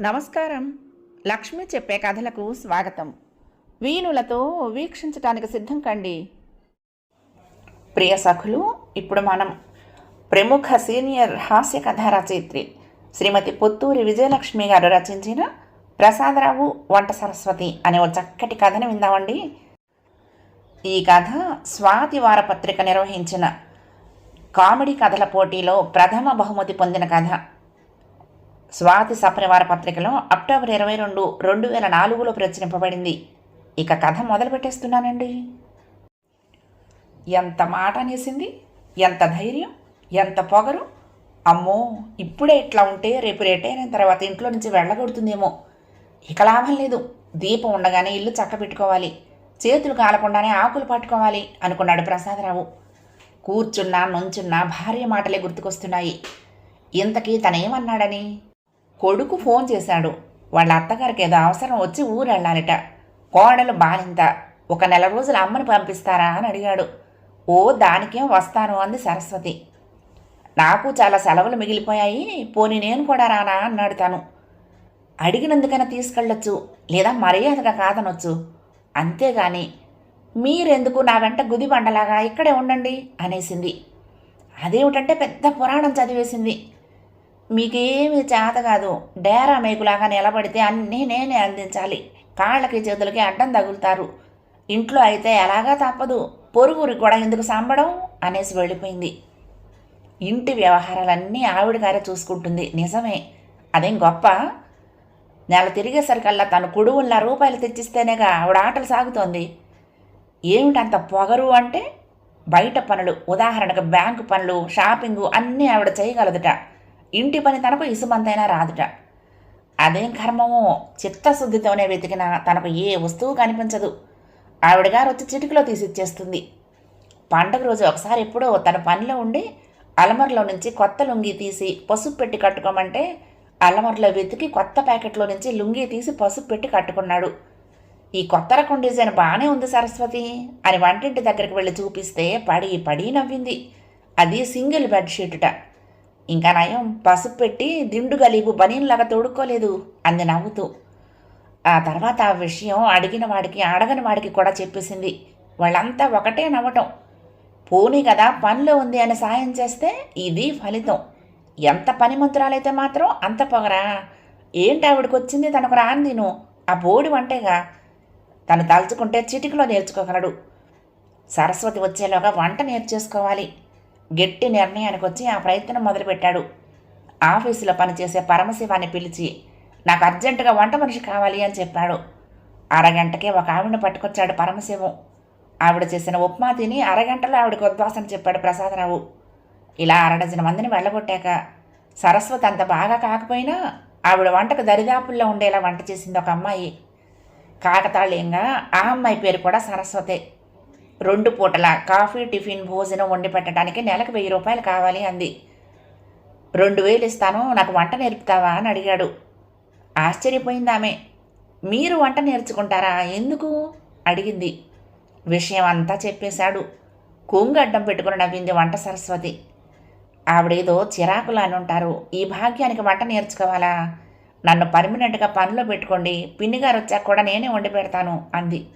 నమస్కారం. లక్ష్మి చెప్పే కథలకు స్వాగతం. వీణులతో వీక్షించటానికి సిద్ధం కండి. ప్రియ సఖులు ఇప్పుడు మనం ప్రముఖ సీనియర్ హాస్య కథా రచయిత్రి శ్రీమతి పొత్తూరి విజయలక్ష్మి గారు రచించిన ప్రసాదరావు వంట సరస్వతి అనే ఒక చక్కటి కథను విందామండి. ఈ కథ స్వాతి వారపత్రిక నిర్వహించిన కామెడీ కథల పోటీలో ప్రథమ బహుమతి పొందిన కథ. స్వాతి సపరివార పత్రికలో అక్టోబర్ ఇరవై రెండు రెండు వేల నాలుగులో ప్రచురింపబడింది. ఇక కథ మొదలు పెట్టేస్తున్నానండి. ఎంత మాట అనేసింది ఎంత ధైర్యం ఎంత పొగరు. అమ్మో ఇప్పుడే ఇట్లా ఉంటే రేపు రేటైన తర్వాత ఇంట్లో నుంచి వెళ్ళగొడుతుందేమో. ఇక లాభం లేదు. దీపం ఉండగానే ఇల్లు చక్కబెట్టుకోవాలి. చేతులు కాలకుండానే ఆకులు పట్టుకోవాలి అనుకున్నాడు ప్రసాదరావు. కూర్చున్నా నుంచున్నా భార్య మాటలే గుర్తుకొస్తున్నాయి. ఇంతకీ తనేమన్నాడని? కొడుకు ఫోన్ చేశాడు. వాళ్ళ అత్తగారికి ఏదో అవసరం వచ్చి ఊరు వెళ్ళాలిట కోడలు బాలింత. ఒక నెల రోజులు అమ్మని పంపిస్తారా అని అడిగాడు. ఓ దానికేం వస్తాను అంది సరస్వతి. నాకు చాలా సెలవులు మిగిలిపోయాయి పోనీ నేను కూడా రానా అన్నాడు తను. అడిగినందుకైనా తీసుకెళ్ళొచ్చు లేదా మర్యాదగా కాదనొచ్చు. అంతేగాని మీరెందుకు నా వెంట గుది బండలాగా ఇక్కడే ఉండండి అనేసింది. అదేమిటంటే పెద్ద పురాణం చదివేసింది. మీకేమీ చేత కాదు. డేరా మేకులాగా నిలబడితే అన్నీ నేనే అందించాలి. కాళ్ళకి చేతులకి అడ్డం తగులుతారు. ఇంట్లో అయితే ఎలాగా తప్పదు. పొరుగురికి కూడా ఎందుకు సంబడం? అనేసి వెళ్ళిపోయింది. ఇంటి వ్యవహారాలన్నీ ఆవిడ గారే చూసుకుంటుంది. నిజమే. అదేం గొప్ప? నెల తిరిగేసరికల్లా తను కుడువున్న రూపాయలు తెచ్చిస్తేనేగా ఆవిడ ఆటలు సాగుతోంది. ఏమిటంత పొగరు అంటే? బయట పనులు ఉదాహరణకు బ్యాంకు పనులు షాపింగు అన్నీ ఆవిడ చేయగలదుట. ఇంటి పని తనకు ఇసుమంతైనా రాదుట. అదేం కర్మమో? చిత్తశుద్ధితోనే వెతికినా తనకు ఏ వస్తువు కనిపించదు. ఆవిడ గారు వచ్చి చిటికలో తీసిచ్చేస్తుంది పండగ రోజు ఒకసారి ఎప్పుడో తన పనిలో ఉండి అలమరలో నుంచి కొత్త లుంగీ తీసి పసుపు పెట్టి కట్టుకోమంటే అలమరలో వెతికి కొత్త ప్యాకెట్లో నుంచి లుంగీ తీసి పసుపు పెట్టి కట్టుకున్నాడు. ఈ కొత్త రకం డిజైన్ బాగానే ఉంది సరస్వతి అని వంటింటి దగ్గరికి వెళ్ళి చూపిస్తే పడి పడి నవ్వింది. అది సింగిల్ బెడ్షీటుట. ఇంకా నయం. పసుపు పెట్టి దిండు గలీబు బనీన్లాగా తోడుకోలేదు అంది నవ్వుతూ. ఆ తర్వాత ఆ విషయం అడిగిన వాడికి అడగని వాడికి కూడా చెప్పేసింది. వాళ్ళంతా ఒకటే నవ్వటం. పోనీ కదా పనిలో ఉంది అని సాయం చేస్తే ఇది ఫలితం. ఎంత పనిమంతురాలైతే మాత్రం అంత పొగరా. ఏంటి ఆవిడకి వచ్చింది తనకు రాందిను ఆ బోడి వంటేగా. తను తలుచుకుంటే చిటికలో నేర్చుకోగలడు. సరస్వతి వచ్చేలోగా వంట నేర్చేసుకోవాలి. గట్టి నిర్ణయానికి వచ్చి ఆ ప్రయత్నం మొదలుపెట్టాడు. ఆఫీసులో పనిచేసే పరమశివాన్ని పిలిచి నాకు అర్జెంటుగా వంట మనిషి కావాలి అని చెప్పాడు. అరగంటకే ఒక ఆవిడని పట్టుకొచ్చాడు పరమశివం. ఆవిడ చేసిన ఉప్మా తిని అరగంటలో ఆవిడకి ఉద్వాసన చెప్పాడు ప్రసాదరావు. ఇలా అరడజన మందిని వెళ్ళగొట్టాక సరస్వతి అంత బాగా కాకపోయినా ఆవిడ వంటకు దరిదాపుల్లో ఉండేలా వంట చేసింది ఒక అమ్మాయి. కాకతాళీయంగా ఆ అమ్మాయి పేరు కూడా సరస్వతే. రెండు పూటల కాఫీ టిఫిన్ భోజనం వండి పెట్టడానికి నెలకు వెయ్యి రూపాయలు కావాలి అంది. రెండు వేలు ఇస్తాను నాకు వంట నేర్పుతావా అని అడిగాడు. ఆశ్చర్యపోయింది ఆమె. మీరు వంట నేర్చుకుంటారా? ఎందుకు? అడిగింది. విషయం అంతా చెప్పేశాడు. కొంగు అడ్డం పెట్టుకుని నవ్వింది వంట సరస్వతి. ఆవిడేదో చిరాకులు అని ఉంటారు ఈ భాగ్యానికి వంట నేర్చుకోవాలా? నన్ను పర్మనెంట్గా పనిలో పెట్టుకోండి. పిన్నిగారు వచ్చాక కూడా నేనే వండి పెడతాను అంది.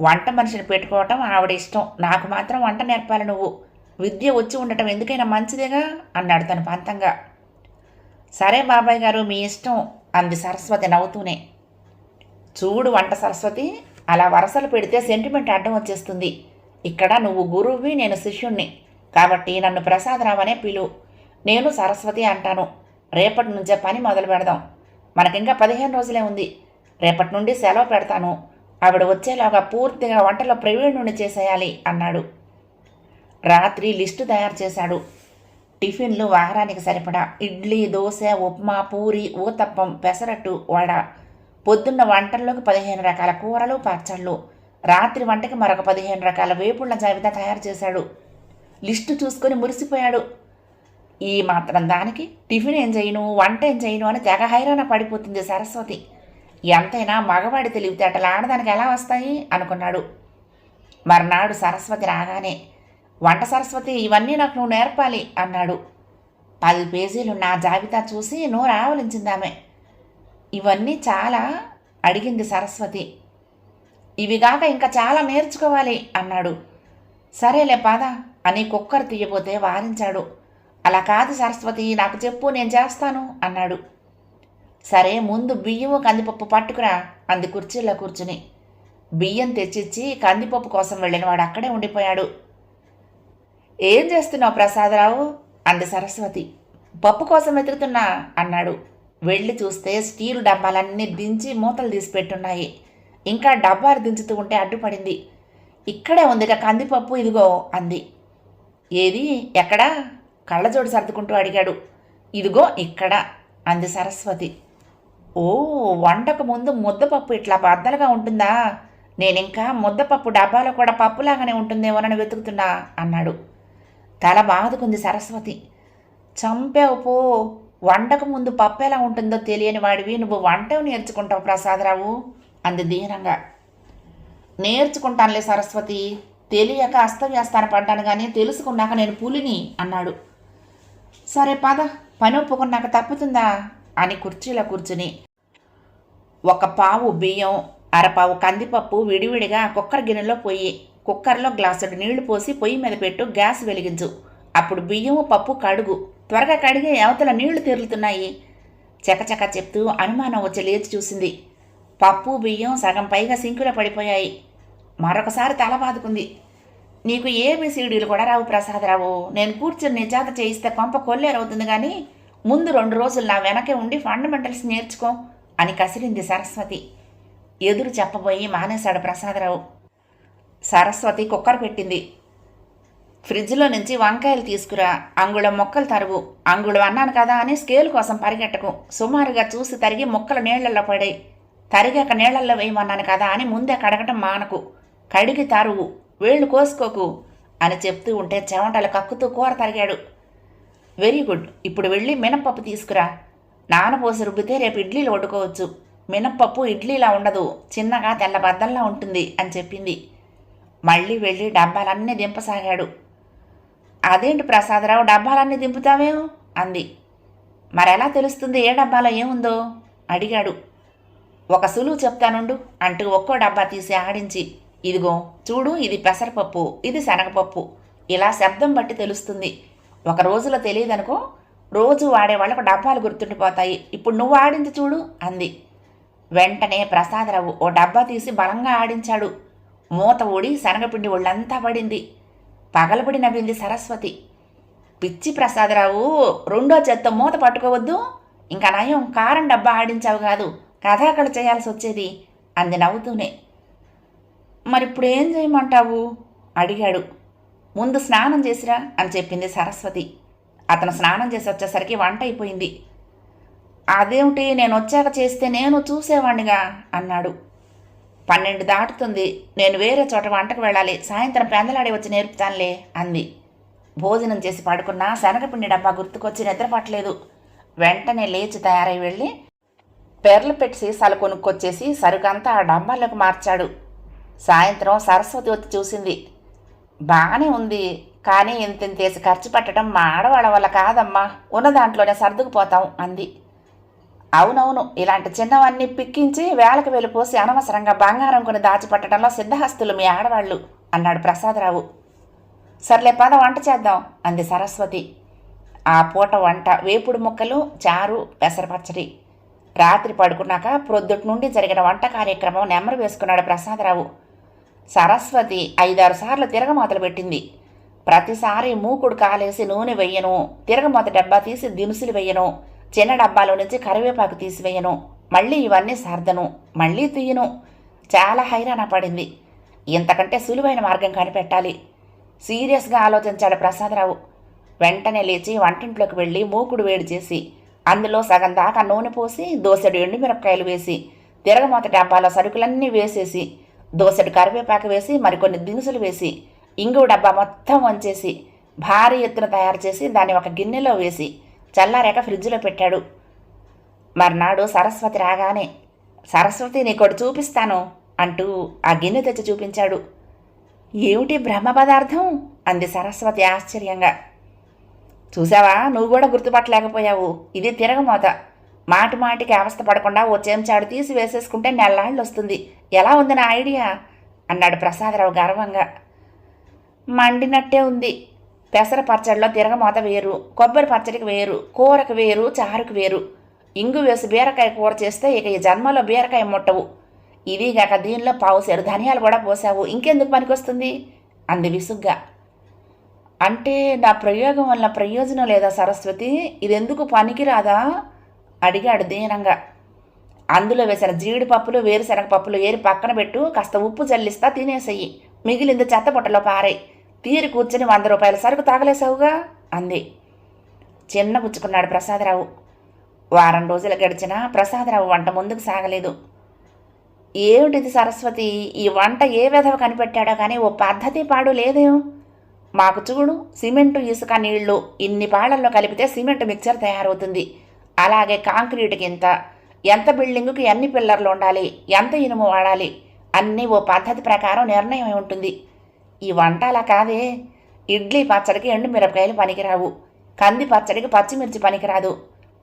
వంట మనిషిని పెట్టుకోవటం ఆవిడ ఇష్టం. నాకు మాత్రం వంట నేర్పాలి నువ్వు. విద్య వచ్చి ఉండటం ఎందుకైనా మంచిదేగా? అన్నాడు తను పంతంగా. సరే బాబాయ్ గారు మీ ఇష్టం అంది సరస్వతి నవ్వుతూనే. చూడు వంట సరస్వతి అలా వరసలు పెడితే సెంటిమెంట్ అడ్డం వచ్చేస్తుంది. ఇక్కడ నువ్వు గురువువి నేను శిష్యుణ్ణి. కాబట్టి నన్ను ప్రసాదరావు అనే పిలు. నేను సరస్వతి అంటాను. రేపటి నుంచే పని మొదలు పెడదాం మనకింకా పదిహేను రోజులే ఉంది. రేపటి నుండి సెలవు పెడతాను. ఆవిడ వచ్చేలాగా పూర్తిగా వంటలో ప్రవీణుని చేసేయాలి అన్నాడు. రాత్రి లిస్టు తయారు చేశాడు. టిఫిన్లు వారానికి సరిపడా. ఇడ్లీ దోశ ఉప్మా పూరి ఊతప్పం పెసరట్టు వడ. పొద్దున్న వంటల్లోకి పదిహేను రకాల కూరలు పచ్చళ్ళు. రాత్రి వంటకి మరొక పదిహేను రకాల వేపుళ్ళ జాబితా తయారు చేశాడు. లిస్టు చూసుకొని మురిసిపోయాడు. ఈ మాత్రం దానికి టిఫిన్ ఏం చేయను వంట ఏం చేయను అని తెగ హైరాణ పడిపోతుంది సరస్వతి. ఎంతైనా మగవాడి తెలివితేటలు ఆడదానికి ఎలా వస్తాయి? అనుకున్నాడు. మర్నాడు సరస్వతి రాగానే వంట సరస్వతి ఇవన్నీ నాకు నువ్వు నేర్పాలి అన్నాడు. పది పేజీలు నా జాబితా చూసి నోరు ఆవలించిందామె ఇవన్నీ చాలా అడిగింది సరస్వతి. ఇవిగాక ఇంకా చాలా నేర్చుకోవాలి అన్నాడు. సరేలే పద అని కుక్కర్ తీయబోతే వారించాడు. అలా కాదు సరస్వతి నాకు చెప్పు నేను చేస్తాను అన్నాడు. సరే ముందు బియ్యము కందిపప్పు పట్టుకురా అంది కుర్చీలో కూర్చుని. బియ్యం తెచ్చిచ్చి కందిపప్పు కోసం వెళ్ళిన వాడు అక్కడే ఉండిపోయాడు. ఏం చేస్తున్నావు ప్రసాదరావు? అంది సరస్వతి. పప్పు కోసం వెతుకుతున్నా అన్నాడు. వెళ్ళి చూస్తే స్టీలు డబ్బాలన్నీ దించి మూతలు తీసి పెట్టున్నాయి. ఇంకా డబ్బాలు దించుతూ ఉంటే అడ్డుపడింది. ఇక్కడే ఉందిగా కందిపప్పు ఇదిగో అంది. ఏది? ఎక్కడా? కళ్ళజోడు సర్దుకుంటూ అడిగాడు. ఇదిగో ఇక్కడ అంది సరస్వతి. ఓ వంటకు ముందు ముద్దపప్పు ఇట్లా బద్దలుగా ఉంటుందా? నేనింకా ముద్దపప్పు డబ్బాలో కూడా పప్పులాగానే ఉంటుందేమోనని వెతుకుతున్నా అన్నాడు. తల బాదుకుంది సరస్వతి. చంపావు పో వంటకు ముందు పప్పు ఎలా ఉంటుందో తెలియని వాడివి నువ్వు వంట నేర్చుకుంటావు ప్రసాదరావు? అంది దీనంగా. నేర్చుకుంటానులే సరస్వతి తెలియక అస్తవ్యస్తాన పడ్డాను కానీ తెలుసుకున్నాక నేను పులిని అన్నాడు. సరే పద పని ఒప్పుకున్నాక తప్పుతుందా? అని కుర్చీలో కూర్చుని ఒక పావు బియ్యం అరపావు కందిపప్పు విడివిడిగా కుక్కర్ గిన్నెలో పొయ్యి కుక్కర్లో గ్లాసుడు నీళ్ళు పోసి పొయ్యి మీద పెట్టు గ్యాస్ వెలిగించు. అప్పుడు బియ్యము పప్పు కడుగు. త్వరగా కడిగే అవతల నీళ్ళు తెరులుతున్నాయి చకచక చెప్తూ అనుమానం వచ్చి లేచి చూసింది. పప్పు బియ్యం సగం పైగా సింకులో పడిపోయాయి. మరొకసారి తల బాదుకుంది. నీకు ఏబిసిడీలు కూడా రావు ప్రసాదరావు. నేను కూర్చుని నిజాత చేయిస్తే పంప కొల్లేరవుతుంది కానీ ముందు రెండు రోజులు నా వెనకే ఉండి ఫండమెంటల్స్ నేర్చుకో అని కసిరింది సరస్వతి. ఎదురు చెప్పబోయి మానేశాడు ప్రసాదరావు. సరస్వతి కుక్కర్ పెట్టింది. ఫ్రిడ్జ్లో నుంచి వంకాయలు తీసుకురా. అంగుళం మొక్కలు తరువు. అంగుళం అన్నాను కదా అని స్కేల్ కోసం పరిగెట్టకు. సుమారుగా చూసి తరిగి మొక్కలు నీళ్ళలో పడాయి. తరిగాక నీళ్ళలో వేయమన్నాను కదా అని ముందే కడగటం మానకు. కడిగి తరువు. వేళ్ళు కోసుకోకు అని చెప్తూ ఉంటే చెమటలు కక్కుతూ కూర తరిగాడు. Very good. ఇప్పుడు వెళ్ళి మినప్పప్పు తీసుకురా. నానపోసి రుబ్బితే రేపు ఇడ్లీలు వండుకోవచ్చు. మినప్పప్పు ఇడ్లీలా ఉండదు. చిన్నగా తెల్లబద్దల్లా ఉంటుంది అని చెప్పింది. మళ్ళీ వెళ్ళి డబ్బాలన్నీ దింపసాగాడు. అదేంటి ప్రసాదరావు డబ్బాలన్నీ దింపుతావే? అంది. మరెలా తెలుస్తుంది? ఏ డబ్బాలో ఏముందో? అడిగాడు. ఒక సులువు చెప్తానుండు. అంటూ ఒక్కో డబ్బా తీసి ఆడించి ఇదిగో చూడు ఇది పెసరపప్పు ఇది శనగపప్పు. ఇలా శబ్దం బట్టి తెలుస్తుంది. ఒక రోజులో తెలియదనుకో రోజు వాడే వాళ్ళకు డబ్బాలు గుర్తుండిపోతాయి. ఇప్పుడు నువ్వు ఆడింది చూడు అంది. వెంటనే ప్రసాదరావు ఓ డబ్బా తీసి బలంగా ఆడించాడు. మూత ఊడి శనగపిండి ఒళ్ళంతా పడింది. పగలబడి నవ్వింది సరస్వతి. పిచ్చి ప్రసాదరావు రెండో చెత్త మూత పట్టుకోవద్దు ఇంకా నయం కారం డబ్బా ఆడించావు కాదు కథాకళ చేయాల్సి వచ్చేది అంది నవ్వుతూనే. మరి ఇప్పుడు ఏం చేయమంటావు? అడిగాడు. ముందు స్నానం చేసిరా అని చెప్పింది సరస్వతి. అతను స్నానం చేసి వచ్చేసరికి వంట అయిపోయింది. అదేమిటి నేను వచ్చాక చేస్తే నేను చూసేవాణ్ణిగా అన్నాడు. పన్నెండు దాటుతుంది. నేను వేరే చోట వంటకు వెళ్ళాలి. సాయంత్రం పెందలాడి వచ్చి నేర్పుతానులే అంది. భోజనం చేసి పడుకున్నా శనగపిండి డబ్బా గుర్తుకొచ్చి నిద్రపట్టలేదు. వెంటనే లేచి తయారై వెళ్ళి పెర్లు పెట్టి సీసాలు కొనుక్కొచ్చేసి సరుకంతా ఆ డబ్బాలకు మార్చాడు. సాయంత్రం సరస్వతి వచ్చి చూసింది. బాగానే ఉంది. కానీ ఇంతింతేసి ఖర్చు పెట్టడం మా ఆడవాళ్ళ వల్ల కాదమ్మా. ఉన్న దాంట్లోనే సర్దుకుపోతాం అంది. అవునవును ఇలాంటి చిన్నవన్నీ పిక్కించి వేలకు వెళ్ళిపోసి అనవసరంగా బంగారం కొని దాచిపెట్టడంలో సిద్ధహస్తులు మీ ఆడవాళ్ళు అన్నాడు ప్రసాదరావు. సర్లే పద వంట చేద్దాం అంది సరస్వతి. ఆ పూట వంట వేపుడు ముక్కలు చారు పెసరపచ్చడి. రాత్రి పడుకున్నాక ప్రొద్దుటి నుండి జరిగిన వంట కార్యక్రమం నెమరు వేసుకున్నాడు ప్రసాదరావు. సరస్వతి ఐదారు సార్లు తిరగమాతలు పెట్టింది. ప్రతిసారి మూకుడు కాలేసి నూనె వెయ్యను తిరగమాత డబ్బా తీసి దినుసులు వెయ్యను చిన్న డబ్బాలో నుంచి కరివేపాకు తీసివేయను మళ్ళీ ఇవన్నీ సర్దను మళ్ళీ తీయను. చాలా హైరాణ పడింది. ఇంతకంటే సులువైన మార్గం కనిపెట్టాలి. సీరియస్గా ఆలోచించాడు ప్రసాదరావు. వెంటనే లేచి వంటింట్లోకి వెళ్ళి మూకుడు వేడి చేసి అందులో సగం దాకా నూనె పోసి దోసెడు ఎండుమిరపకాయలు వేసి తిరగమూత డబ్బాలో సరుకులన్నీ వేసేసి దోసెడు కరివేపాకు వేసి మరికొన్ని దినుసులు వేసి ఇంగువ డబ్బా మొత్తం వంచేసి భారీ ఎత్తున తయారు చేసి దాన్ని ఒక గిన్నెలో వేసి చల్లారాక ఫ్రిడ్జ్లో పెట్టాడు. మర్నాడు సరస్వతి రాగానే సరస్వతి నీకోటి చూపిస్తాను అంటూ ఆ గిన్నె తెచ్చి చూపించాడు. ఏమిటి బ్రహ్మ పదార్థం? అంది సరస్వతి ఆశ్చర్యంగా. చూసావా నువ్వు కూడా గుర్తుపట్టలేకపోయావు. ఇది తిరగమోత. మాటి మాటికి అవస్థ పడకుండా ఓ చెంచాడు తీసి వేసేసుకుంటే నెల్లాళ్ళు వస్తుంది. ఎలా ఉంది నా ఐడియా? అన్నాడు ప్రసాదరావు గర్వంగా. మండినట్టే ఉంది. పెసర పచ్చడిలో తిరగమోత వేరు కొబ్బరి పచ్చడికి వేరు కూరకు వేరు చారుకు వేరు. ఇంగు వేసి బీరకాయ కూర చేస్తే ఇక ఈ జన్మలో బీరకాయ ముట్టవు. ఇవిగాక దీనిలో పావుసేరు ధనియాలు కూడా పోసావు. ఇంకెందుకు పనికొస్తుంది? అంది విసుగ్గా. అంటే నా ప్రయోగం వల్ల ప్రయోజనం లేదా సరస్వతి? ఇదెందుకు పనికిరాదా? అడిగాడు దీనంగా. అందులో వేసిన జీడిపప్పులు వేరుశనగ పప్పులు ఏరి పక్కన పెట్టు కాస్త ఉప్పు జల్లిస్తా తినేసేయి. మిగిలింది చెత్తబుట్టలో పారాయి. తీరి కూర్చుని వంద రూపాయల సరుకు తాగలేసావుగా? అంది. చిన్న పుచ్చుకున్నాడు ప్రసాదరావు. వారం రోజులు గడిచినా ప్రసాదరావు వంట ముందుకు సాగలేదు. ఏమిటిది సరస్వతి? ఈ వంట ఏ విధవ కనిపెట్టాడో కానీ ఓ పద్ధతి పాడు లేదేం? మాకు చూడు సిమెంటు ఇసుక నీళ్ళు ఇన్ని పాళ్ళల్లో కలిపితే సిమెంట్ మిక్చర్ తయారవుతుంది. అలాగే కాంక్రీట్కి ఇంత ఎంత బిల్డింగుకి ఎన్ని పిల్లర్లు ఉండాలి? ఎంత ఇనుము వాడాలి? అన్నీ ఓ పద్ధతి ప్రకారం నిర్ణయం ఉంటుంది. ఈ వంట అలా కాదే. ఇడ్లీ పచ్చడికి ఎండు మిరపకాయలు పనికిరావు. కంది పచ్చడికి పచ్చిమిర్చి పనికిరాదు.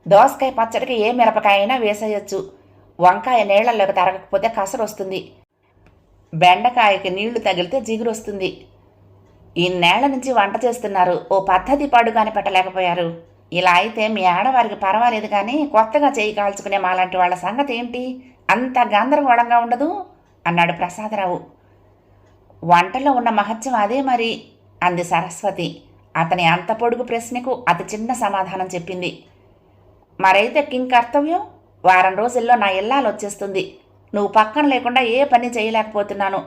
దోసకాయ పచ్చడికి ఏ మిరపకాయ అయినా వేసేయచ్చు. వంకాయ నీళ్ళలోకి తరగకపోతే కసరు వస్తుంది బెండకాయకి నీళ్ళు తగిలితే జిగురు వస్తుంది ఈ నేల నుంచి వంట చేస్తున్నారు. ఓ పద్ధతి పాడు పెట్టలేకపోయారు. ఇలా అయితే మీ ఆడవారికి పర్వాలేదు కానీ కొత్తగా చేయి కాల్చుకునే మాలాంటి వాళ్ళ సంగతి ఏంటి? అంత గందరగోళంగా ఉండదు? అన్నాడు ప్రసాదరావు. వంటలో ఉన్న మహత్యం అదే మరి అంది సరస్వతి. అతని అంత పొడుగు ప్రశ్నకు అతి చిన్న సమాధానం చెప్పింది. మరైతే కింగ్ కర్తవ్యం? వారం రోజుల్లో నా ఇల్లాలు వచ్చేస్తుంది. నువ్వు పక్కన లేకుండా ఏ పని చేయలేకపోతున్నాను.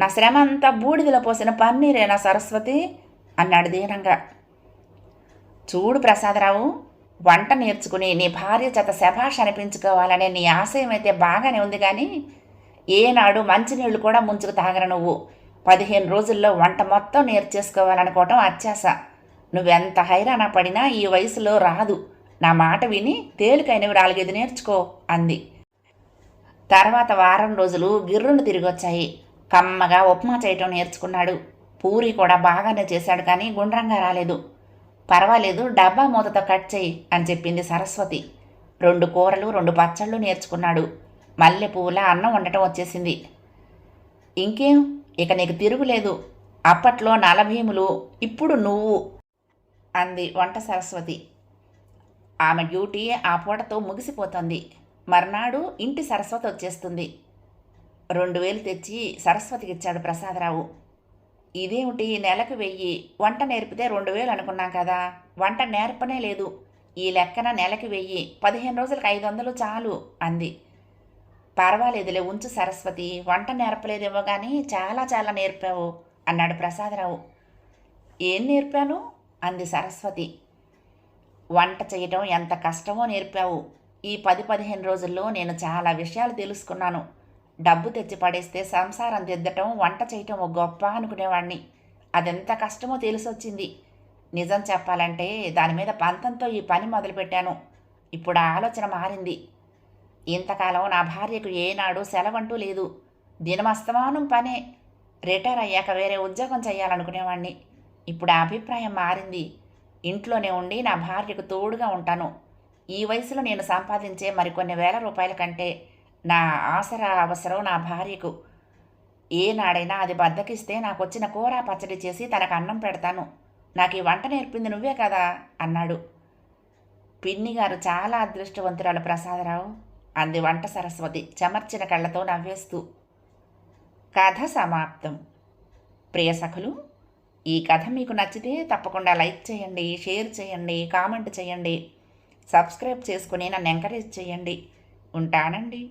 నా శ్రమ అంతా బూడిదలో పోసిన పన్నీరేనా సరస్వతి? అన్నాడు దీనంగా. చూడు ప్రసాదరావు వంట నేర్చుకుని నీ భార్య చేత శభాష్ అనిపించుకోవాలనే నీ ఆశయం అయితే బాగానే ఉంది కానీ ఏనాడు మంచినీళ్ళు కూడా ముంచుకు తాగర నువ్వు. పదిహేను రోజుల్లో వంట మొత్తం నేర్చేసుకోవాలనుకోవటం అత్యాస నువ్వెంత హైరాణ పడినా ఈ వయసులో రాదు. నా మాట విని తేలికైనవి నాలుగైదు నేర్చుకో అంది. తర్వాత వారం రోజులు గిర్రును తిరిగొచ్చాయి. కమ్మగా ఉప్మా చేయటం నేర్చుకున్నాడు. పూరి కూడా బాగానే చేశాడు కానీ గుండ్రంగా రాలేదు. పర్వాలేదు డబ్బా మూతతో కట్ చేయి అని చెప్పింది సరస్వతి. రెండు కూరలు రెండు పచ్చళ్ళు నేర్చుకున్నాడు. మల్లె పువ్వుల అన్నం ఉండటం వచ్చేసింది. ఇంకేం? ఇక నీకు తిరుగులేదు. అప్పట్లో నలభీములు ఇప్పుడు నువ్వు అంది వంట సరస్వతి. ఆమె డ్యూటీ ఆ పూటతో ముగిసిపోతుంది. మర్నాడు ఇంటి సరస్వతి వచ్చేస్తుంది. రెండు వేలు తెచ్చి సరస్వతికి ఇచ్చాడు ప్రసాదరావు. ఇదేమిటి? నెలకు వెయ్యి. వంట నేర్పితే రెండు వేలు అనుకున్నాం కదా. వంట నేర్పనే లేదు. ఈ లెక్కన నెలకి వెయ్యి. పదిహేను రోజులకు ఐదు వందలు చాలు అంది. పర్వాలేదులే ఉంచు సరస్వతి. వంట నేర్పలేదేమో కానీ చాలా చాలా నేర్పావు అన్నాడు ప్రసాదరావు. ఏం నేర్పాను? అంది సరస్వతి. వంట చేయటం ఎంత కష్టమో నేర్పావు. ఈ పది పదిహేను రోజుల్లో నేను చాలా విషయాలు తెలుసుకున్నాను. డబ్బు తెచ్చి పడేస్తే సంసారం దిద్దటం వంట చేయటం ఓ గొప్ప అనుకునేవాణ్ణి. అదెంత కష్టమో తెలిసొచ్చింది. నిజం చెప్పాలంటే దాని మీద పంతంతో ఈ పని మొదలుపెట్టాను. ఇప్పుడు ఆ ఆలోచన మారింది. ఇంతకాలం నా భార్యకు ఏనాడు సెలవంటూ లేదు. దినమస్తమానం పనే. రిటైర్ అయ్యాక వేరే ఉద్యోగం చేయాలనుకునేవాణ్ణి. ఇప్పుడు ఆ అభిప్రాయం మారింది. ఇంట్లోనే ఉండి నా భార్యకు తోడుగా ఉంటాను. ఈ వయసులో నేను సంపాదించే మరికొన్ని వేల రూపాయల కంటే నా ఆసరా అవసరం నా భార్యకు. ఏనాడైనా అది బద్దకిస్తే నాకు వచ్చిన కూర పచ్చడి చేసి తనకు అన్నం పెడతాను. నాకు ఈ వంట నేర్పింది నువ్వే కదా? అన్నాడు. పిన్ని గారు చాలా అదృష్టవంతురాలు ప్రసాదరావు. అంది వంట సరస్వతి చెమర్చిన కళ్ళతో నవ్వేస్తూ. కథ సమాప్తం. ప్రియ సఖులు ఈ కథ మీకు నచ్చితే తప్పకుండా లైక్ చేయండి షేర్ చేయండి కామెంట్ చేయండి. సబ్స్క్రైబ్ చేసుకుని నన్ను ఎంకరేజ్ చేయండి. ఉంటానండి.